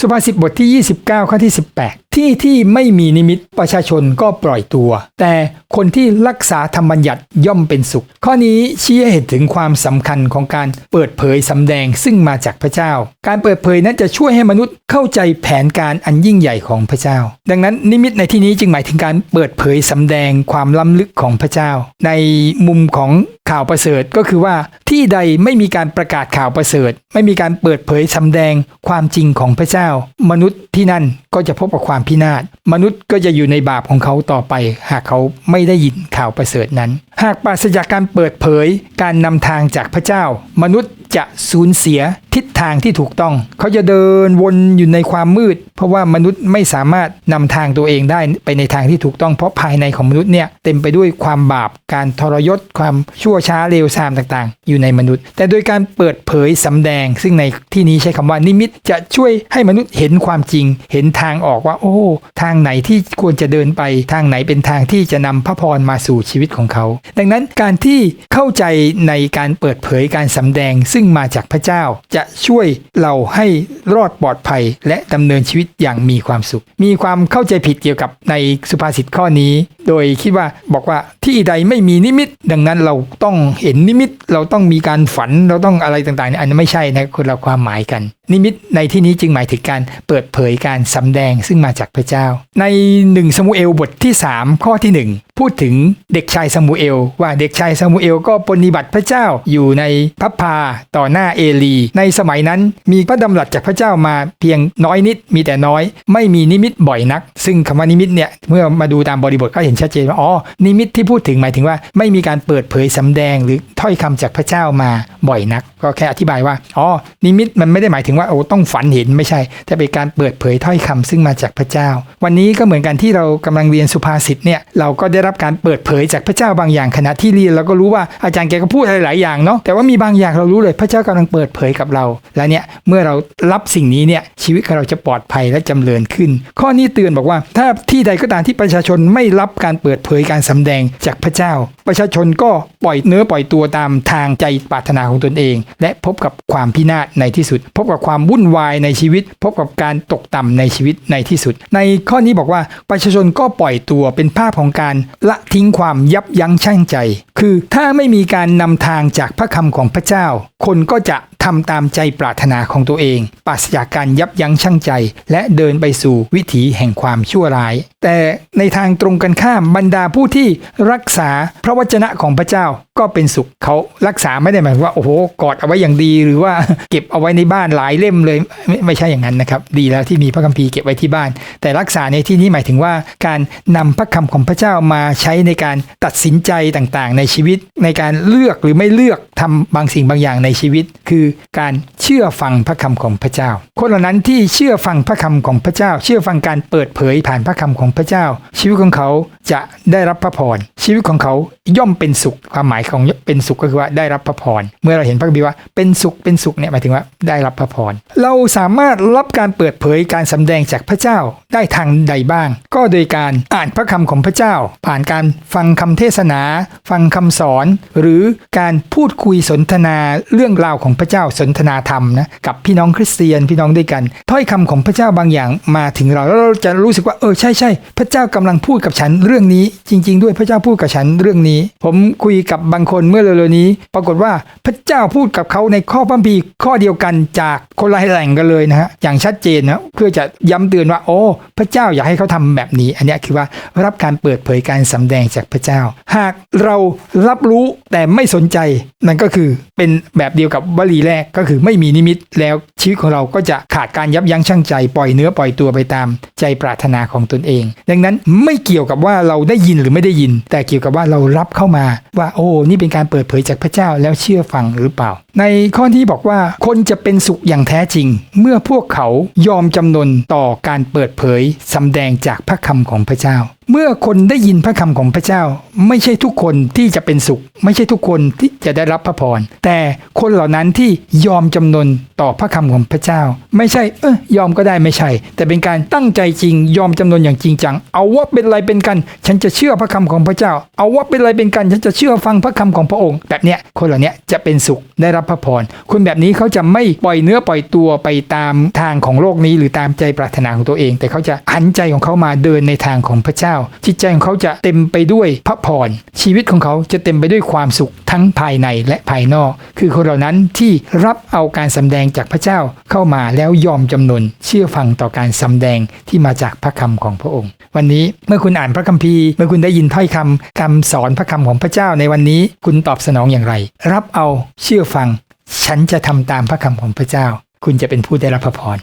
สุภาษิตบทที่ 29 ข้อที่ 18 ที่ที่ไม่มีนิมิตประชาชนก็ปล่อยตัว แต่คนที่รักษาธรรมบัญญัติย่อมเป็นสุข ข้อนี้ชี้ให้เห็นถึงความสำคัญของการเปิดเผยสำแดงซึ่งมาจากพระเจ้า การเปิดเผยนั้นจะช่วยให้มนุษย์เข้าใจแผนการอันยิ่งใหญ่ของพระเจ้า ดังนั้นนิมิตในที่นี้จึงหมายถึงการเปิดเผยสำแดงความล้ำลึกของพระเจ้า ในมุมของข่าวประเสริฐก็คือว่าที่ใดไม่มีการประกาศข่าวประเสริฐ ไม่มีการเปิดเผยสำแดงความจริงของพระเจ้า มนุษย์ที่นั่นก็จะพบกับความพินาศมนุษย์ก็จะอยู่ในบาปของเขาต่อไป หากเขาไม่ไม่ได้ยินข่าวประเสริฐนั้น หากปราศจากการเปิดเผยการนำทางจากพระเจ้า มนุษย์จะสูญเสียทิศทางที่ถูกต้อง เขาจะเดินวนอยู่ในความมืด เพราะว่ามนุษย์ไม่สามารถนำทางตัวเองได้ไปในทางที่ถูกต้องเพราะภายในของมนุษย์เนี่ยเต็มไปด้วยความบาปการทรยศ ความชั่วช้าเลวทรามต่างๆ อยู่ในมนุษย์ แต่โดยการเปิดเผยสำแดง ซึ่งในที่นี้ใช้คำว่านิมิตจะช่วยให้มนุษย์เห็นความจริง เห็นทางออกว่า โอ้ ทางไหนที่ควรจะเดินไปทางไหนเป็นทางที่จะนำพระพรมาสู่ชีวิตของเขา ดังนั้นการที่เข้าใจในการเปิดเผยการสำแดงซึ่งมาจากพระเจ้าจะะช่วยเราให้รอดปลอดภัย และดำเนินชีวิตอย่างมีความสุข มีความเข้าใจผิดเกี่ยวกับในสุภาษิตข้อนี้โดยคิดว่าบอกว่าที่ใดไม่มีนิมิต ดังนั้นเราต้องเห็นนิมิต เราต้องมีการฝันเราต้องอะไรต่างๆเนี่ยอันนั้นไม่ใช่นะคนละความหมายกัน นิมิตในที่นี้จึงหมายถึงการเปิดเผยการสำแดงซึ่งมาจากพระเจ้า ในหนึ่งสมุเอลบทที่ 3 ข้อที่ 1 พูดถึงเด็กชายซามูเอล ว่าเด็กชายซามูเอลก็ปฏิบัติพระเจ้าอยู่ในพับพาต่อหน้าเอลี ในสมัยนั้นมีพระดำรัสจากพระเจ้ามาเพียงน้อยนิดมีแต่น้อย ไม่มีนิมิตบ่อยนัก ซึ่งคำว่านิมิตเนี่ยเมื่อมาดูตามบริบทก็เห็นชัดเจนว่าอ๋อนิมิตที่พูดถึงหมายถึงว่า ไม่มีการเปิดเผยสำแดงหรือถ้อยคำจากพระเจ้ามาบ่อยนัก ก็แค่อธิบายว่าอ๋อนิมิตมันไม่ได้หมายถึงว่าโอ้ต้องฝันเห็นไม่ใช่ แต่เป็นการเปิดเผยถ้อยคำซึ่งมาจากพระเจ้า วันนี้ก็เหมือนกันที่เรากำลังเรียนสุภาษิตเนี่ยเราก็ได้รับการเปิดเผยจากพระเจ้าบางอย่างขณะที่เรียนเราก็รู้ว่าอาจารย์แกก็พูดอะไรหลายอย่างเนาะแต่ว่ามีบางอย่างเรารู้เลยพระเจ้ากำลังเปิดเผยกับเรา และเนี่ยเมื่อเรารับสิ่งนี้เนี่ยชีวิตของเราจะปลอดภัยและจำเริญขึ้น ข้อนี้เตือนบอกว่า ถ้าที่ใดก็ตามที่ประชาชนไม่รับการเปิดเผยการสำแดงจากพระเจ้า ประชาชนก็ปล่อยเนื้อปล่อยตัวตามทางใจปรารถนาของตนเอง และพบกับความพินาศในที่สุด พบกับความวุ่นวายในชีวิต พบกับการตกต่ำในชีวิตในที่สุด ในข้อนี้บอกว่าประชาชนก็ปล่อยตัวเป็นภาพของการละทิ้งความยับยั้งชั่งใจ คือถ้าไม่มีการนำทางจากพระคำของพระเจ้า คนก็จะทำตามใจปรารถนาของตัวเองปราศจากการยับยั้งชั่งใจ และเดินไปสู่วิถีแห่งความชั่วร้าย แต่ในทางตรงกันข้ามบรรดาผู้ที่รักษาพระววจนะของพระเจ้า ก็เป็นสุขเขารักษาไม่ได้หมายว่าโอ้โหกอดเอาไว้อย่างดี หรือว่าเก็บเอาไว้ในบ้านหลายเล่มเลยไม่ไม่ใช่อย่างนั้นนะครับดีแล้วที่มีพระคัมภีร์เก็บไว้ที่บ้าน แต่รักษาในที่นี้หมายถึงว่า การนำพระคำของพระเจ้ามาใช้ในการตัดสินใจต่างๆ ในชีวิตในการเลือกหรือไม่เลือกทำบางสิ่งบางอย่างในชีวิต คือการเชื่อฟังพระคำของพระเจ้า คนเหล่านั้นที่เชื่อฟังพระคำของพระเจ้า เชื่อฟังการเปิดเผยผ่านพระคำของพระเจ้า ชีวิตของเขาจะได้รับพระพรชีวิตของเขาย่อมเป็นสุขความหมายของเป็นสุขก็คือว่าได้รับพระพร เมื่อเราเห็นพระคัมภีร์ว่าเป็นสุขเป็นสุขเนี่ยหมายถึงว่าได้รับพระพร เราสามารถรับการเปิดเผยการสำแดงจากพระเจ้าได้ทางใดบ้าง ก็โดยการอ่านพระคำของพระเจ้า ผ่านการฟังคำเทศนา ฟังคำสอน หรือการพูดคุยสนทนาเรื่องราวของพระเจ้าสนทนาธรรมนะกับพี่น้องคริสเตียนพี่น้องด้วยกันถ้อยคำของพระเจ้าบางอย่างมาถึงเราแล้วเราจะรู้สึกว่าเออใช่ใช่พระเจ้ากำลังพูดกับฉันเรื่องนี้จริง ๆ ด้วยพระเจ้าพูดกับฉันเรื่องนี้ ผมคุยกับบบางคนเมื่อเร็วๆนี้ ปรากฏว่าพระเจ้าพูดกับเขาในข้อพระคัมภีข้อเดียวกันจากคนละแหล่งกันเลยนะฮะอย่างชัดเจนนะเพื่อจะย้ำเตือนว่า โอ้ พระเจ้าอยากให้เขาทำแบบนี้ อันนี้คือว่ารับการเปิดเผยการสำแดงจากพระเจ้า หากเรารับรู้แต่ไม่สนใจนั่นก็คือเป็นแบบเดียวกับวลีแรกก็คือไม่มีนิมิตแล้วชีวิตของเราก็จะขาดการยับยั้งชั่งใจปล่อยเนื้อปล่อยตัวไปตามใจปรารถนาของตนเอง ดังนั้นไม่เกี่ยวกับว่าเราได้ยินหรือไม่ได้ยิน แต่เกี่ยวกับว่าเรารับเข้ามาว่าโอ้นี่เป็นการเปิดเผยจากพระเจ้าแล้วเชื่อฟังหรือเปล่า ในข้อที่บอกว่าคนจะเป็นสุขอย่างแท้จริง เมื่อพวกเขายอมจำนนต่อการเปิดเผยสำแดงจากพระคำของพระเจ้า เมื่อคนได้ยินพระคำของพระเจ้า ไม่ใช่ทุกคนที่จะเป็นสุข ไม่ใช่ทุกคนที่จะได้รับพระพรแต่คนเหล่านั้นที่ยอมจำนนต่อพระคำของพระเจ้า ไม่ใช่ เออยอมก็ได้ไม่ใช่ แต่เป็นการตั้งใจจริง ยอมจำนนอย่างจริงจัง เอาว่าเป็นไรเป็นกัน ฉันจะเชื่อพระคำของพระเจ้า เอาว่าเป็นไรเป็นกัน ฉันจะเชื่อฟังพระคำของพระองค์ แบบเนี้ยคนเหล่านี้จะเป็นสุขได้รับพระพรคนแบบนี้เขาจะไม่ปล่อยเนื้อปล่อยตัวไปตามทางของโลกนี้ หรือตามใจปรารถนาของตัวเอง แต่เขาจะหันใจของเขามาเดินในทางของพระเจ้าจิตใจของเขาจะเต็มไปด้วยพระพรชีวิตของเขาจะเต็มไปด้วยความสุขทั้งภายในและภายนอก คือคนเหล่านั้นที่รับเอาการสำแดงจากพระเจ้าเข้ามาแล้วยอมจำนนเชื่อฟังต่อการสำแดงที่มาจากพระคำของพระองค์ วันนี้เมื่อคุณอ่านพระคัมภีร์ เมื่อคุณได้ยินถ้อยคำคำสอนพระคำของพระเจ้าในวันนี้คุณตอบสนองอย่างไร รับเอาเชื่อฟัง ฉันจะทำตามพระคำของพระเจ้า คุณจะเป็นผู้ได้รับพระพร